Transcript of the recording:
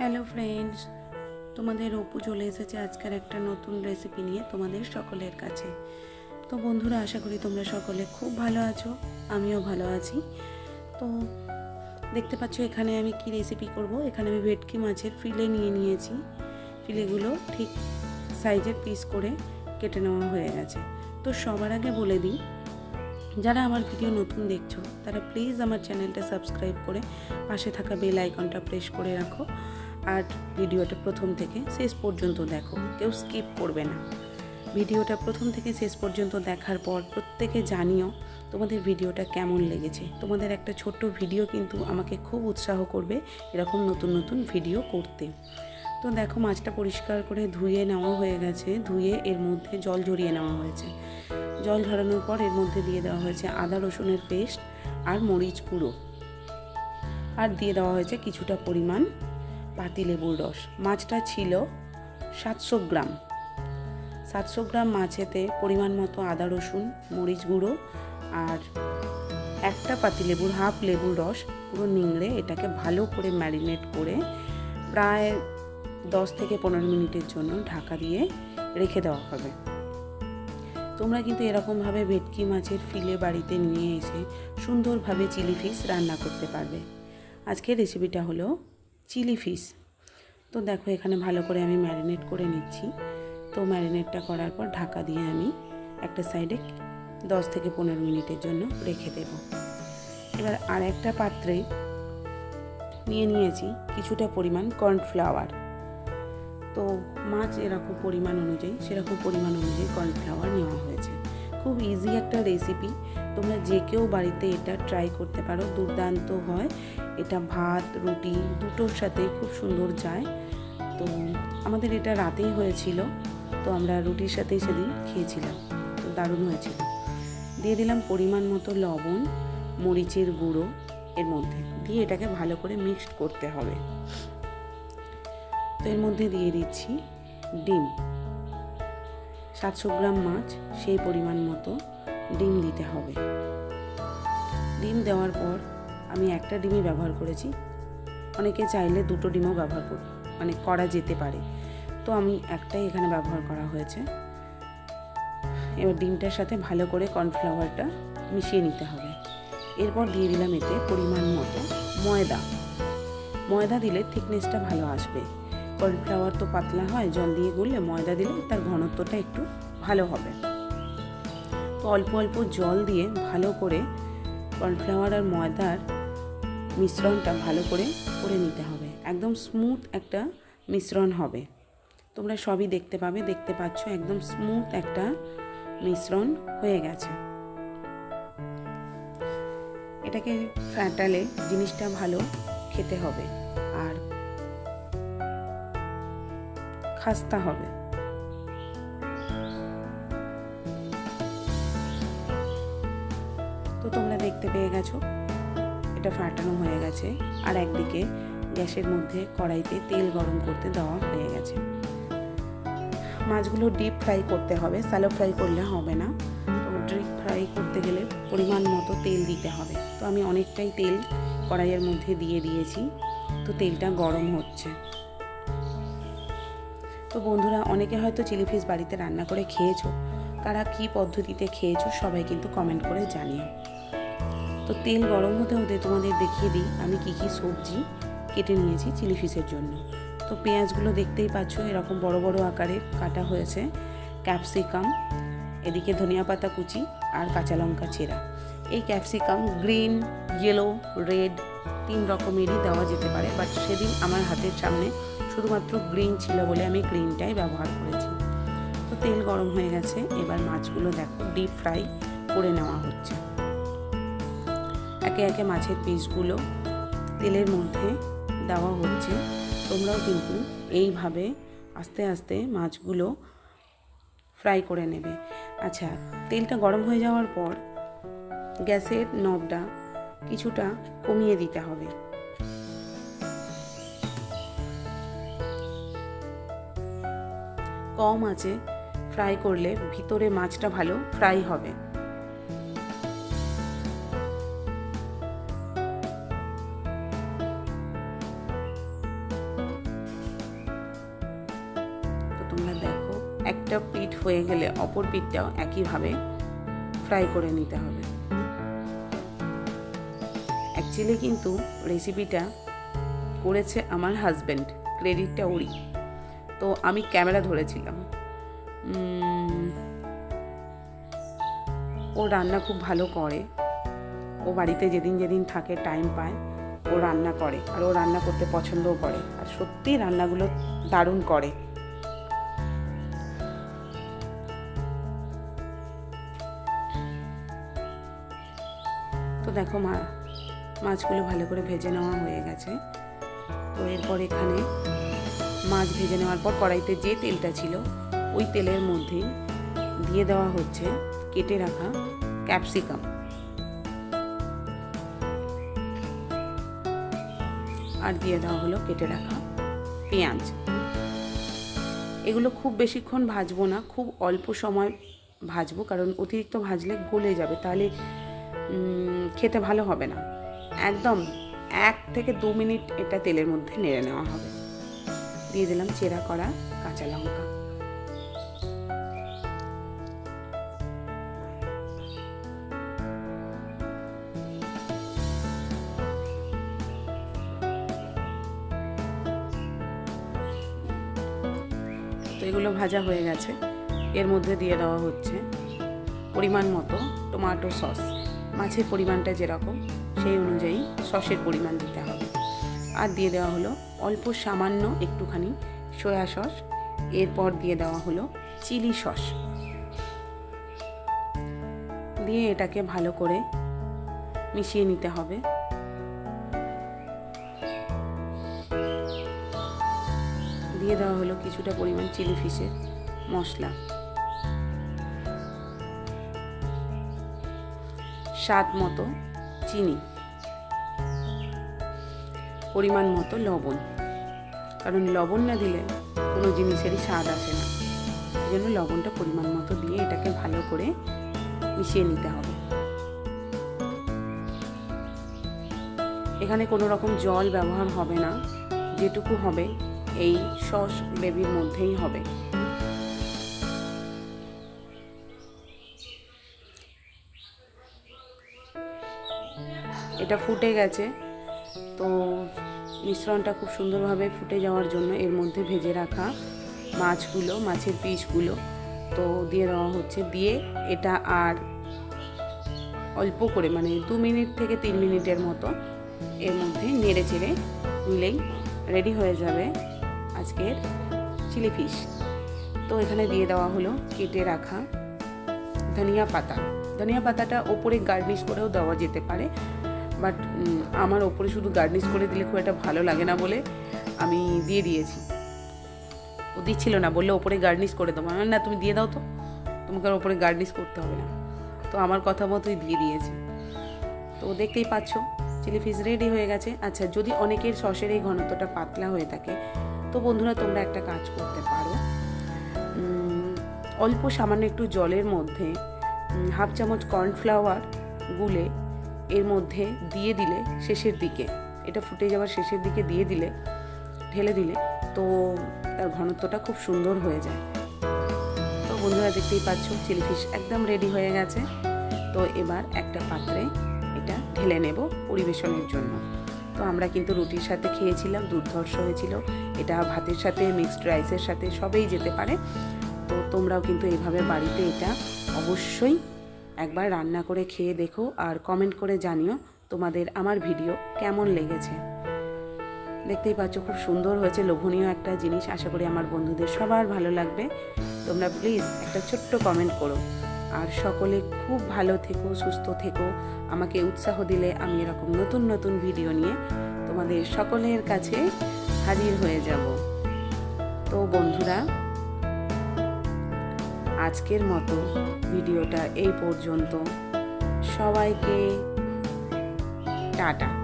Hello friends, তোমাদের অপু চলে এসেছে আজকের একটা নতুন রেসিপি নিয়ে তোমাদের সকলের কাছে। তো বন্ধুরা, আশা করি তোমরা সকলে খুব ভালো আছো, আমিও ভালো আছি। তো দেখতে পাচ্ছ এখানে আমি কি রেসিপি করব? এখানে আমি ভেটকি মাছের ফিলে নিয়ে নিয়েছি। ফিলেগুলো ঠিক সাইজের পিস করে কেটে নেওয়া হয়ে গেছে। তো সবার আগে বলে দিই, যারা আমার ভিডিও নতুন দেখছ, তারা প্লিজ আমার চ্যানেলটা সাবস্ক্রাইব করে পাশে থাকা বেল আইকনটা প্রেস করে রাখো। আর ভিডিওটা প্রথম থেকে শেষ পর্যন্ত দেখো। কেউ স্কিপ করবে না। ভিডিওটা প্রথম থেকে শেষ পর্যন্ত দেখার পর প্রত্যেকে জানিও তোমাদের ভিডিওটা কেমন লেগেছে। তোমাদের একটা ছোট্ট ভিডিও কিন্তু আমাকে খুব উৎসাহ করবে এরকম নতুন নতুন ভিডিও করতে। তো দেখো, মাছটা পরিষ্কার করে ধুয়ে নেওয়া হয়ে গেছে। ধুয়ে এর মধ্যে জল ঝরিয়ে নেওয়া হয়েছে। জল ঝরানোর পর এর মধ্যে দিয়ে দেওয়া হয়েছে আদা, রসুনের পেস্ট আর মরিচ গুঁড়ো। আর দিয়ে দেওয়া হয়েছে কিছুটা পরিমাণ পাতিলেবুর রস। মাছটা ছিল সাতশো গ্রাম। সাতশো গ্রাম মাছেতে পরিমাণ মতো আদা, রসুন, মরিচ গুঁড়ো আর একটা পাতিলেবুর হাফ লেবুর রস পুরো নিংড়ে এটাকে ভালো করে ম্যারিনেট করে প্রায় দশ থেকে পনেরো মিনিটের জন্য ঢাকা দিয়ে রেখে দেওয়া হবে। তোমরা কিন্তু এরকমভাবে ভেটকি মাছের ফিলে বাড়িতে নিয়ে এসে সুন্দরভাবে চিলি ফিশ রান্না করতে পারবে। আজকের রেসিপিটা হলো চিলি ফিশ। তো দেখো এখানে ভালো করে আমি ম্যারিনেট করে নিচ্ছি। তো ম্যারিনেটটা করার পর ঢাকা দিয়ে আমি একটা সাইডে দশ থেকে পনেরো মিনিটের জন্য রেখে দেব। এবার আর একটা পাত্রে নিয়ে নিয়েছি কিছুটা পরিমাণ কর্নফ্লাওয়ার। তো মাছ এরকম পরিমাণ অনুযায়ী, সেরকম পরিমাণ অনুযায়ী কর্নফ্লাওয়ার নেওয়া হয়েছে। খুব ইজি একটা রেসিপি তোমরা যে কেউ বাড়িতে এটা ট্রাই করতে পারো, দুর্দান্ত হয়। এটা ভাত, রুটি দুটোর সাথে খুব সুন্দর যায়। তো আমাদের এটা রাতেই হয়েছিল, তো আমরা রুটির সাথেই সেদিন খেয়েছিলাম। তো দারুণ হয়েছিল। দিয়ে দিলাম পরিমাণ মতো লবণ, মরিচের গুঁড়ো এর মধ্যে। দিয়ে এটাকে ভালো করে মিক্সড করতে হবে। তো এর মধ্যে দিয়ে দিচ্ছি ডিম। সাতশো গ্রাম মাছ, সেই পরিমাণ মতো। ডিম দিতে হবে। ডিম দেওয়ার পর আমি একটা ডিমই ব্যবহার করেছি। অনেকে চাইলে দুটো ডিমও ব্যবহার কর মানে করা যেতে পারে। তো আমি একটাই এখানে ব্যবহার করা হয়েছে। এবার ডিমটার সাথে ভালো করে কর্নফ্লাওয়ারটা মিশিয়ে নিতে হবে। এরপর দিয়ে দিলাম এতে পরিমাণ মতো ময়দা। ময়দা দিলে থিকনেসটা ভালো আসবে। কর্নফ্লাওয়ার তো পাতলা হয়, জল দিয়ে গুললে ময়দা দিলে তার ঘনত্বটা একটু ভালো হবে। তো অল্প অল্প জল দিয়ে ভালো করে কর্নফ্লাওয়ার আর ময়দার মিশ্রণটা ভালো করে করে নিতে হবে। একদম স্মুথ একটা মিশ্রণ হবে। তোমরা সবই দেখতে পাবে, দেখতে পাচ্ছ একদম স্মুথ একটা মিশ্রণ হয়ে গেছে। এটাকে ফ্যাটালে জিনিসটা ভালো খেতে হবে আর খাস্তা হবে। তোমরা দেখতে পেয়ে গেছো। এটা ফাটানো হয়ে গেছে। আর একদিকে গ্যাসের মধ্যে কড়াইতে তেল গরম করতে দেওয়া হয়ে গেছে। মাছগুলো ডিপ ফ্রাই করতে হবে। স্যালো ফ্রাই করলে হবে না। তো ডিপ ফ্রাই করতে গেলে পরিমাণ মতো তেল দিতে হবে। তো আমি অনেকটাই তেল কড়াইয়ের মধ্যে দিয়ে দিয়েছি। তো তেলটা গরম হচ্ছে। তো বন্ধুরা, অনেকে হয়তো চিলি ফিশ বাড়িতে রান্না করে খেয়েছো। কারা কী পদ্ধতিতে খেয়েছো সবাই কিন্তু কমেন্ট করে জানিও। তো তেল গরম হতে হতে তোমাদের দেখিয়ে দিই, আমি কি কি সবজি কেটে নিয়েছি চিলি ফিশের জন্য। তো পেঁয়াজগুলো দেখতেই পাচ্ছ, এরকম বড় বড় আকারে কাটা হয়েছে। ক্যাপসিকাম, এদিকে ধনিয়া পাতা কুচি আর কাঁচা লঙ্কা চেরা। এই ক্যাপসিকাম গ্রিন ইয়েলো রেড তিন রকমেরই দেওয়া যেতে পারে বাট সেদিন আমার হাতের সামনে শুধুমাত্র গ্রিন ছিল বলে আমি গ্রিনটাই ব্যবহার করেছি। তো তেল গরম হয়ে গেছে, এবার মাছগুলো দেখো ডিপ ফ্রাই করে নেওয়া হচ্ছে। একে একে মাছের পিসগুলো তেলের মধ্যে দেওয়া হচ্ছে। তোমরাও কিন্তু এইভাবে আস্তে আস্তে মাছগুলো ফ্রাই করে নেবে। আচ্ছা তেলটা গরম হয়ে যাওয়ার পর গ্যাসের নবটা কিছুটা কমিয়ে দিতে হবে। কম আছে, ফ্রাই করলে ভিতরে মাছটা ভালো ফ্রাই হবে। একটা পিঠ হয়ে গেলে অপর পিঠটাও একইভাবে ফ্রাই করে নিতে হবে। অ্যাকচুয়ালি কিন্তু রেসিপিটা করেছে আমার হাজব্যান্ড ক্রেডিটটা ওরই। তো আমি ক্যামেরা ধরেছিলাম। ও রান্না খুব ভালো করে। ও বাড়িতে যেদিন যেদিন থাকে টাইম পায়, ও রান্না করে। আর ও রান্না করতে পছন্দও করে। আর সত্যি রান্নাগুলো দারুণ করে। দেখো মা, মাছগুলো ভালো করে ভেজে নেওয়া হয়ে গেছে। তো এরপর এখানে মাছ ভেজে নেওয়ার পর কড়াইতে যে তেলটা ছিল, ওই তেলের মধ্যেই দিয়ে দেওয়া হচ্ছে কেটে রাখা ক্যাপসিকাম। আর দিয়ে দেওয়া হলো কেটে রাখা পেঁয়াজ। এগুলো খুব বেশিক্ষণ ভাজবো না, খুব অল্প সময় ভাজবো, কারণ অতিরিক্ত ভাজলে গলে যাবে। তাহলে খেতে ভালো হবে না। একদম এক থেকে দু মিনিট এটা তেলের মধ্যে নেড়ে নেওয়া হবে। দিয়ে দিলাম চেরা করা কাঁচা লঙ্কা। তো এগুলো ভাজা হয়ে গেছে। এর মধ্যে দিয়ে দেওয়া হচ্ছে পরিমাণ মতো টমেটো সস মাছের পরিমাণটা যেরকম, সেই অনুযায়ী সসের পরিমাণ দিতে হবে। আর দিয়ে দেওয়া হলো অল্প সামান্য একটুখানি সয়া সস। এরপর দিয়ে দেওয়া হলো চিলি সস। দিয়ে এটাকে ভালো করে মিশিয়ে নিতে হবে। দিয়ে দেওয়া হলো কিছুটা পরিমাণ চিলি ফিশের মশলা। স্বাদ মতো চিনি, পরিমাণ মতো লবণ। কারণ লবণ না দিলে কোনো জিনিসেরই স্বাদ আসে না। সেই জন্য লবণটা পরিমাণ মতো দিয়ে এটাকে ভালো করে মিশিয়ে নিতে হবে। এখানে কোনো রকম জল ব্যবহার হবে না। যেটুকু হবে এই সস গ্রেভির মধ্যেই হবে। এটা ফুটে গেছে। তো মিশ্রণটা খুব সুন্দরভাবে ফুটে যাওয়ার জন্য এর মধ্যে ভেজে রাখা মাছগুলো, মাছের পিসগুলো। তো দিয়ে দেওয়া হচ্ছে দিয়ে এটা আর অল্প করে মানে দু মিনিট থেকে তিন মিনিটের মতো এর মধ্যে নেড়ে চেড়ে নিলেই রেডি হয়ে যাবে আজকের চিলি ফিশ। তো এখানে দিয়ে দেওয়া হলো কেটে রাখা ধনিয়া পাতা। ধনিয়া পাতাটা ওপরে গার্নিশ করেও দেওয়া যেতে পারে। বাট আমার ওপরে শুধু গার্নিশ করে দিলে খুব একটা ভালো লাগে না বলে আমি দিয়ে দিয়েছি। ও দিচ্ছিল না, বললে ওপরে গার্নিশ করে দেবো। আমি না, তুমি দিয়ে দাও তো। তোমাকে আর ওপরে গার্নিশ করতে হবে না। তো আমার কথা মতোই দিয়ে দিয়েছি। তো দেখতেই পাচ্ছ, চিলি ফিশ রেডি হয়ে গেছে। আচ্ছা যদি অনেকের সসের এই ঘনত্বটা পাতলা হয়ে থাকে, তো বন্ধুরা তোমরা একটা কাজ করতে পারো। অল্প সামান্য একটু জলের মধ্যে হাফ চামচ কর্নফ্লাওয়ার গুলে এর মধ্যে দিয়ে দিলে শেষের দিকে। এটা ফুটে যাওয়ার শেষের দিকে দিয়ে দিলে, ঢেলে দিলে, তো তার ঘনত্বটা খুব সুন্দর হয়ে যায়। তো বন্ধুরা দেখতেই পাচ্ছ, চিলি একদম রেডি হয়ে গেছে। তো এবার একটা পাত্রে এটা ঢেলে নেব পরিবেশনের জন্য। তো আমরা কিন্তু রুটির সাথে খেয়েছিলাম, দুর্ধর্ষ হয়েছিল। এটা ভাতের সাথে মিক্সড রাইসের সাথে সবেই যেতে পারে। তো তোমরাও কিন্তু এইভাবে বাড়িতে এটা অবশ্যই একবার রান্না করে খেয়ে দেখো আর কমেন্ট করে জানিও তোমাদের আমার ভিডিও কেমন লেগেছে। দেখতেই পাচ্ছ খুব সুন্দর হয়েছে, লোভনীয় একটা জিনিস। আশা করি আমার বন্ধুদের সবার ভালো লাগবে। তোমরা প্লিজ একটা ছোট্ট কমেন্ট করো। আর সকলে খুব ভালো থেকো, সুস্থ থেকো। আমাকে উৎসাহ দিলে আমি এরকম নতুন নতুন ভিডিও নিয়ে তোমাদের সকলের কাছে হাজির হয়ে যাব। তো বন্ধুরা আজকের মতো ভিডিওটা এই পর্যন্ত। সবাইকে টাটা।